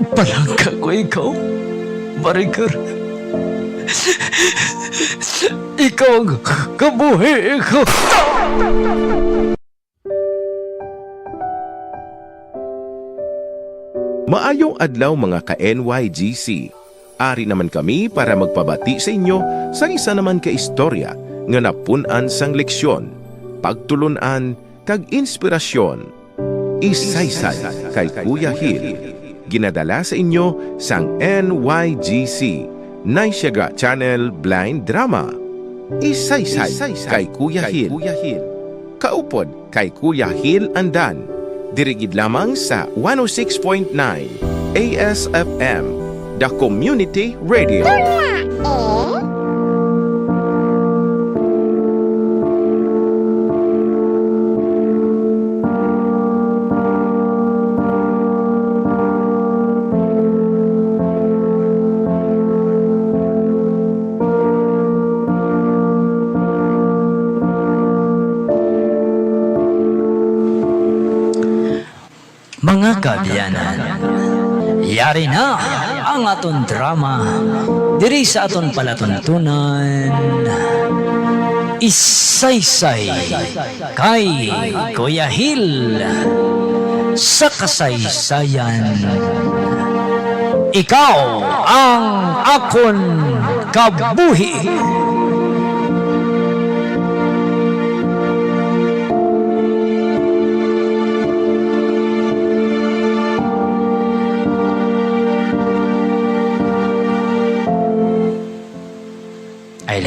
Palangka ko ikaw, Maricar. Ikaw ang kabuhi ko. Maayong adlaw mga ka-NYGC. Ari naman kami para magpabati sa inyo sa isa naman ka istorya nga napunan sang leksyon, pagtulunan, kag inspirasyon. Isaysay kay Kuya Hil. Ginadala sa inyo sang NYGC, Naisyaga Channel Blind Drama. Isaysay kay Kuya Hil. Kaupod kay Kuya Hil Andan. Dirigid lamang sa 106.9 ASFM, The Community Radio. Mga kabyanan, yari na ang aton drama. Diri sa aton palatuntunan, isaysay kay Kuya Hil sa kasaysayan. Ikaw ang akon kabuhi.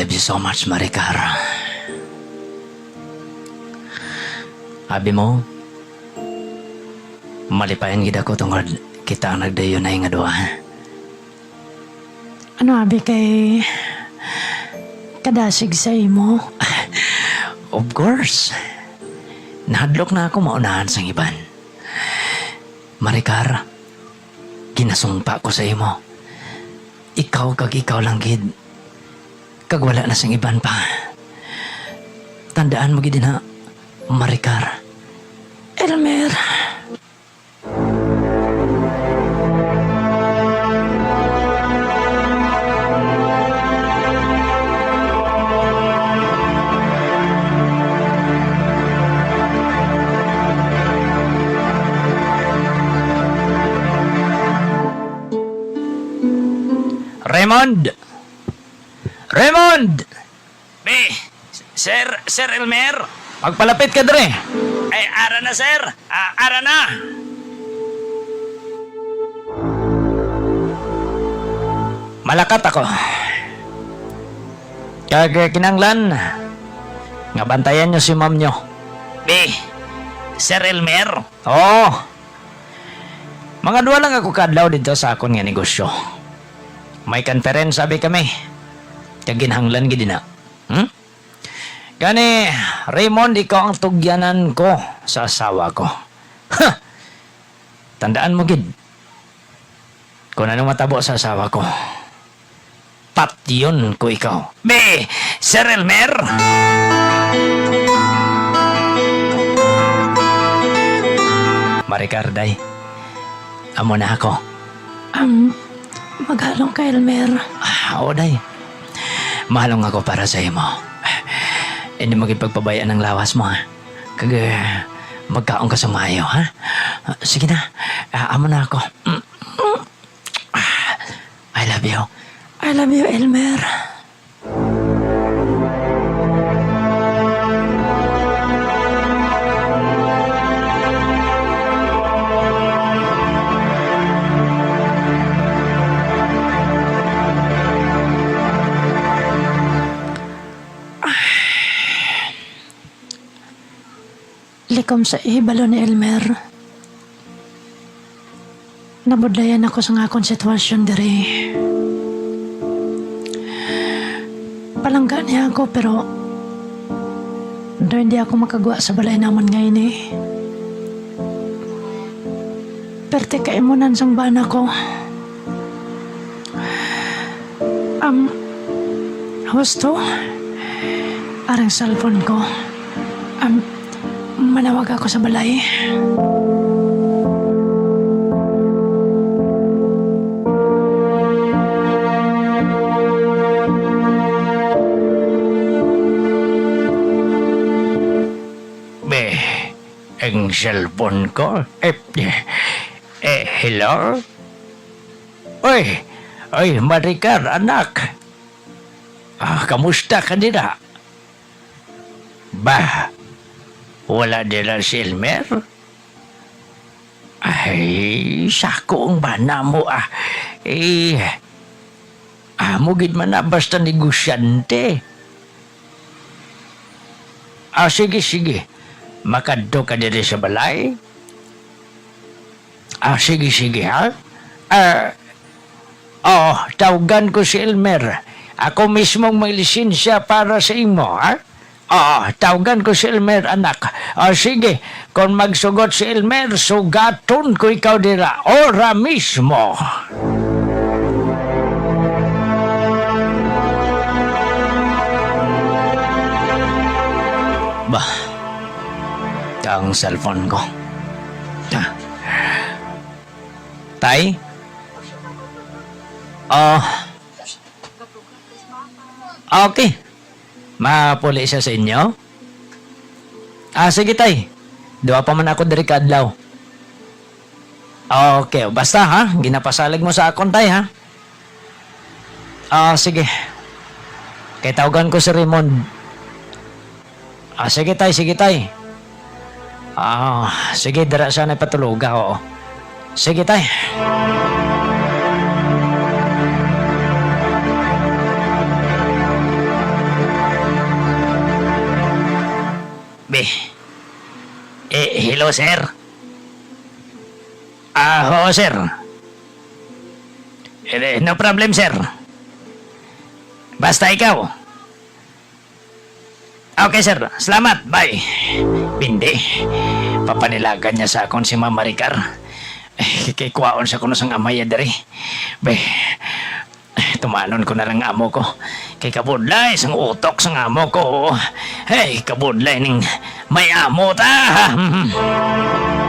Love you so much, Maricar. Abi mo, malipayan gid ako tungod kita ang nagdayo na nga duha. Ano abi kay kadasig sa imo? Of course. Nahadlok na ako maunahan sang iban. Maricar, ginasumpa ko sa imo. Ikaw kag ikaw lang gid. Kag wala na sang iban pa. Tandaan mo gid na, Maricar. Elmer, Raymond! Raymond! Be, Sir, Sir Elmer? Magpalapit ka dre. Ay, ara na, sir. Ah, ara na. Malakat ako. Kag kinanglan, nga bantayan nyo si ma'am nyo. Be, Sir Elmer? Oo. Mga duwa lang ako kadlaw dito sa akon nga negosyo. May conference sabi kami. Kaginhanglan gid na. Hmm? Gani, Raymond, ikaw ang tugyanan ko sa asawa ko. Ha! Tandaan mo gid. Kung ano matabo sa asawa ko. Pat yun ko ikaw. Be, Sir Elmer! Maricarday, amo na ako. um, maghalong ka Elmer. Ah, oo, day. Mahalong ako para sa imo. Hindi mo pagpabayaan ng lawas mo, ha? Kag, eh, magkaon ka sa ha? Sige na, Ah, amo na ako. Mm, mm. Ah, I love you. I love you, Elmer. Likom sa ihibalo ni Elmer. Nabudlayan ako sa nga akong sitwasyon diri. Palangga niya ako pero hindi ako makagwa sa balay naman ngayon eh. Perte kaimunan sang bana ko. Um, husto? Arang cellphone ko. Um, manawag ako sa balay. Be, ang cellphone ko? Eh, eh, hello? Oy, oy, Maricar, anak. Ah, kamusta ka nila? Bah, wala nila si Elmer? Ay, sako ang bana mo ah. Eh, ah, mugid man na basta negosyante. Ah, sige, sige. Makadto ka diri sa balay? Ah, sige, sige, ha? Ah, oh, tawagan ko si Elmer. Ako mismong may lisensya para sa imo, ha? Oo, tawagan ko si Elmer, anak. Ah, sige, kung magsugot si Elmer, sugaton ko ikaw dira. Ora mismo. Bah, ang cellphone ko. Ah. Tay? Oh. Okay. Mapuli siya sa inyo? Ah, sige tay. Dua pa man ako diri kadlaw. Okay, basta ha. Ginapasalig mo sa akon tay ha. Ah, sige. Kay tawagan ko si Raymond. Ah, sige tay, sige tay. Ah, sige, dira siya na patuluga, oo. Sige tay. Be. Hello, sir. Ah, oo, sir. Eh, no problem, sir. Basta ikaw. Okay, sir. Salamat. Bye. Hindi. Papanilagan niya sa akon si Mama Ricar. Eh, kay kuwaon sa kuno sang amay diri. Be, tumanon ko na lang amo ko. Kay kabudlay sang utok sang amo ko. Hey, kabudlay ning may amo ta.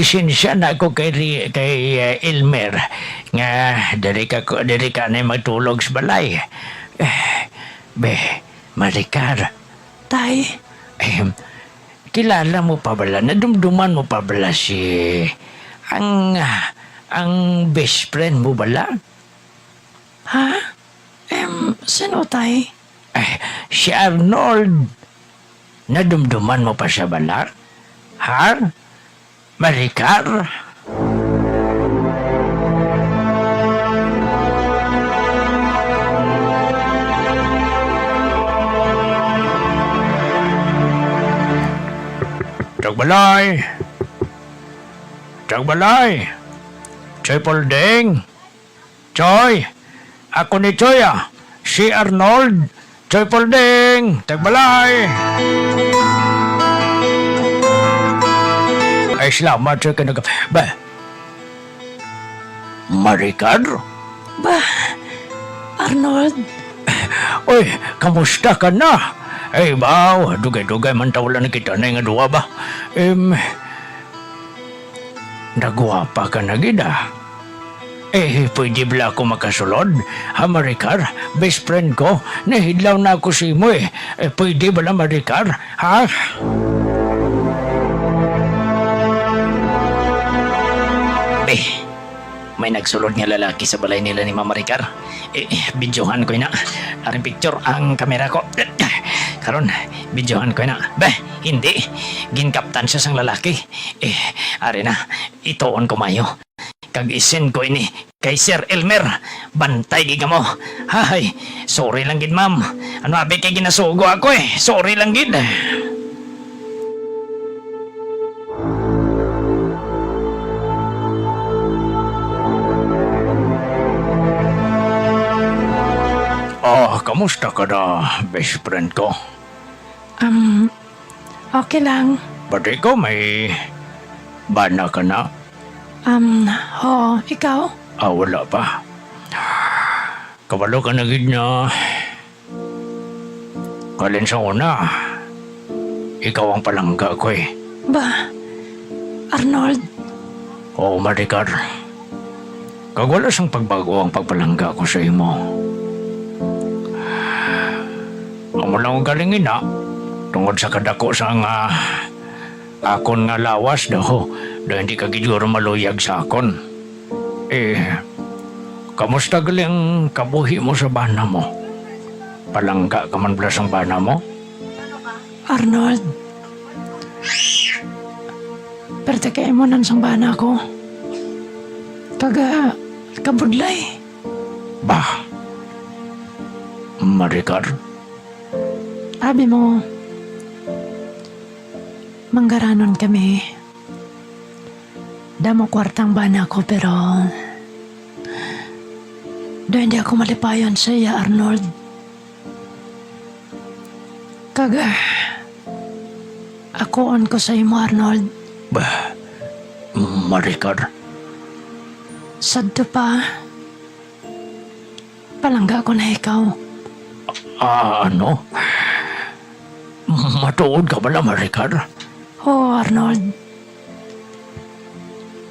naglisensya na ako kay, kay eh, Elmer nga diri ka ko diri ka na magtulog sa balay. Eh, be, Maricar, tay, eh, kilala mo pa bala, nadumduman mo pa bala si ang ang best friend mo bala? ha? Em, sino tay? Eh, si Arnold. Nadumduman mo pa siya bala? Ha? Maricar? Tagbalay! Tagbalay! Choy Polding! Choy! Ako ni Choy ah! Si Arnold! Choy Polding! Tagbalay! Ay, salamat sa ka nag... Ba? Maricar? Ba, Arnold, Uy, kamusta ka na? Ay, baw, dugay-dugay man tawala na kita na nga duwa ba? Em, nagwapa ka na gida. Eh, pwede bala ako makasulod? Ha, Maricar? Best friend ko, nahidlaw na ako si mo eh. eh pwede bala, Maricar? Ha? Be, may nagsulod nga lalaki sa balay nila ni Mama Ricar. Eh, bidyohan ko na. Aring picture ang kamera ko. Karon, bidyohan ko na. Be, hindi. Ginkaptan siya sang lalaki. Eh, ari na. Itoon ko mayo. Kag isin ko ini kay Sir Elmer. Bantay giga mo. Hay, sorry lang gid ma'am. Ano abe kay ginasugo ako eh. Sorry lang gid. Kamusta ka na, best friend ko? um, okay lang. Ba't ikaw may bana ka na? Um, ho, ikaw? Ah, wala pa. Kabalo ka na gid na. Alin sa una, ikaw ang palangga ko eh. Ba, Arnold, Oo, Maricar. Kag wala siyang pagbago ang pagpalangga ko sa imo. Amo lang ang galingin na. Tungod sa kadako sa nga akon nga lawas daw. Da hindi ka giduro maluyag sa akon. Eh, kamusta gali ang kabuhi mo sa bana mo? Palangga ka man pala sa bana mo? Arnold. Pero kay mo nan sang bana ko. Kaga, kabudlay. Bah, Maricar. Abi mo, manggaranon kami. Damo kwartang bana ko pero do hindi ako malipayon sa iya, Arnold. Kaga, ako on ko sa imo, Arnold. Bah, Maricar. Sadto pa. Palangga ko na ikaw. Ah, ano? Matuod ka pala, Maricar? Oo, Arnold.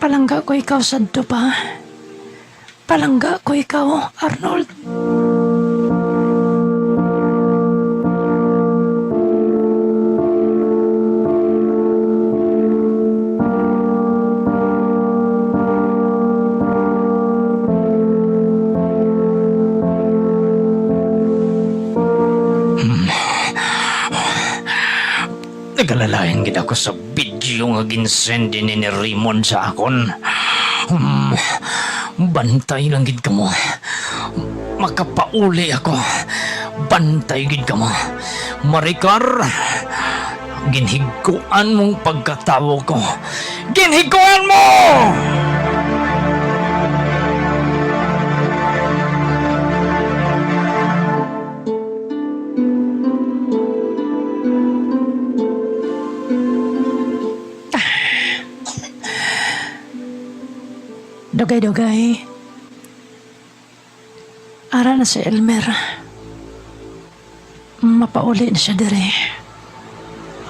Palangga ko ikaw sadto pa. Palangga ko ikaw, Arnold. Nagalalayan gid ako sa video nga ginsend ni ni Raymond sa akon. Hmm, bantay lang gid ka mo. Makapauli ako. Bantay gid ka mo. Maricar, ginhiguan mong pagkatawo ko. Ginhiguan mo! Dugay-dugay. Ara na si Elmer. Mapauli na siya dire.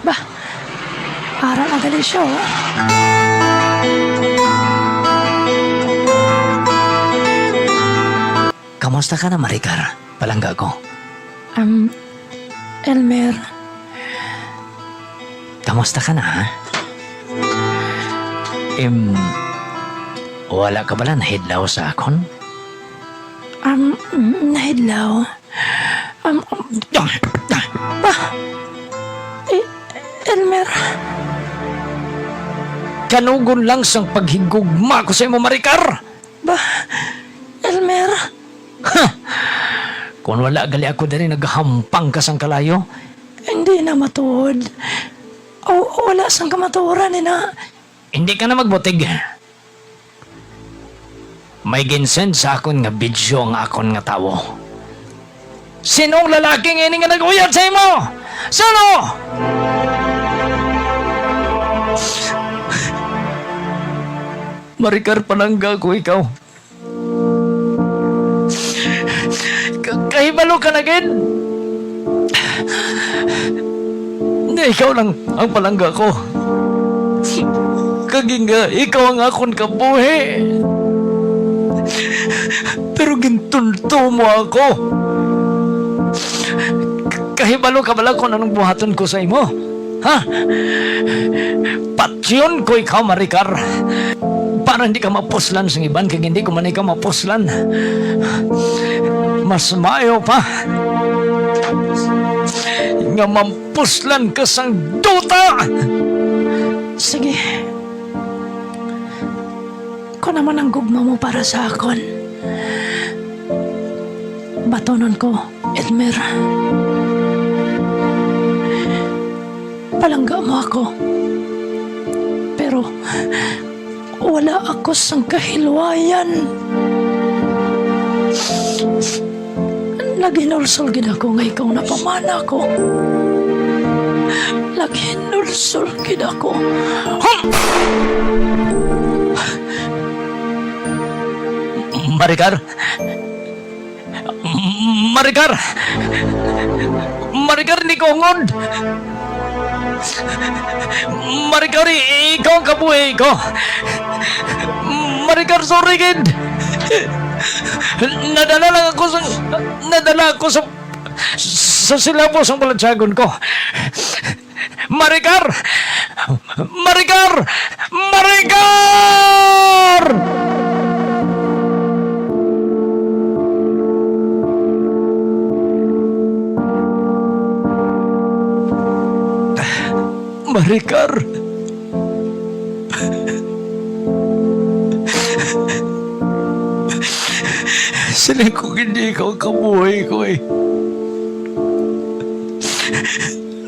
Ba, ara na gali siya. oh. Kamusta ka na, Maricar? Palangga ko. Um, Elmer, Kamusta ka na, ha? Em, wala ka bala nahidlaw sa akon? um, nahidlaw. Um, um, ba, eh, Elmer, Kanugon lang sang paghigugma ko sa imo, Maricar! ba, Elmer, Kung wala gali ako dali naghampang ka sang kalayo, hindi na matuod. O, wala sang kamaturan ni na. hindi ka na magbutig. May ginsend sa akon nga video ang akon nga tawo. Sinong lalaking ini nga nag-uyat sa imo? Sino? Maricar panangga ko ikaw. Kahibalo ka na gid. Na ikaw lang ang palangga ko. Kaginga, ikaw ang akon kabuhi. Pero gintulto mo ako. Kahibalo ka bala kung anong buhaton ko sa imo? Ha? Patsyon ko ikaw, Maricar. Para hindi ka mapuslan sa iban, kag hindi ko man ikaw mapuslan. Mas mayo pa. Nga mampuslan ka sang duta! Sige. Ko naman ang gugma mo para sa akon. Batonon ko, Elmer. Palangga mo ako. Pero wala ako sang kahilwayan. Laginulsol gid ako nga ikaw na pamana ko. Laginulsol gid ako. Maricar! Maricar! Maricar ni Kongod! Maricar, ikaw ang kabuhi ko! Maricar, sorry, kid! Nadala lang ako sa... Nadala ako sa... Sa silabos ang balatsagon ko. Maricar! Maricar! Maricar! Maricar! Sila kung hindi ikaw kabuhay ko eh.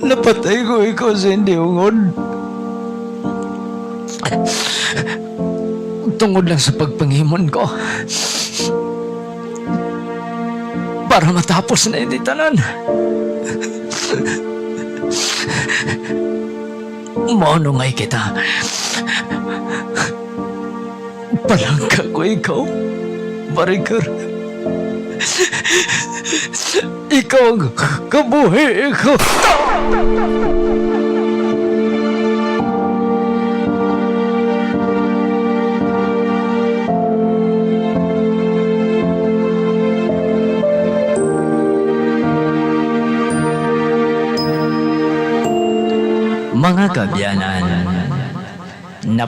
Napatay ko ikaw sa hindi ungod. Tungod lang sa pagpangimon ko. Para matapos na hindi tanan. Mono ngay kita. Palangka ko ikaw. Maricar. Ikaw ang kabuhi ko.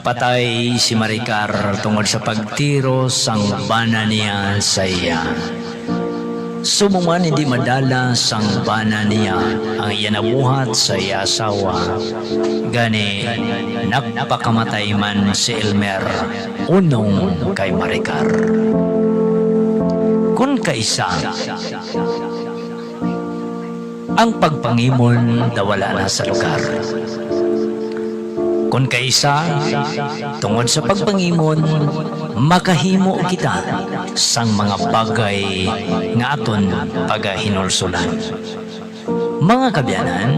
Napatay si Maricar tungod sa pagtiro sang bana niya sa iya. Sumuman hindi madala sang bana niya ang iyanabuhat sa iya asawa. Gani, nagpakamatay man si Elmer unong kay Maricar. Kung kaisa, ang pagpangimon dawala na sa lugar. Kung kaisa, tungod sa pagpangimon, makahimo kita sang mga bagay nga aton pagahinulsulan. Mga kabyanan,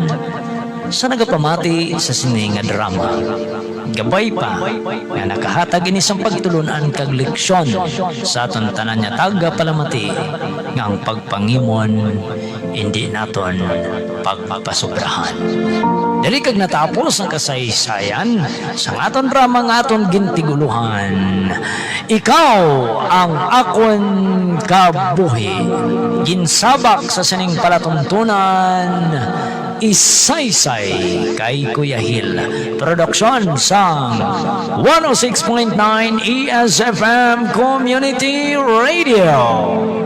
sa nagapamati sa sini nga drama, gabay pa nga nakahatag ini sang pagtulunan kag leksyon sa aton tanan nga taga palamati nga ang pagpangimon hindi naton pagpapasobrahan. Dali kag natapos ang kasaysayan sa aton drama nga aton gintiguluhan. Ikaw ang akon kabuhi. Ginsabak sa sining palatuntunan. Isaysay kay Kuya Hill. Produksyon sa 106.9 ESFM Community Radio.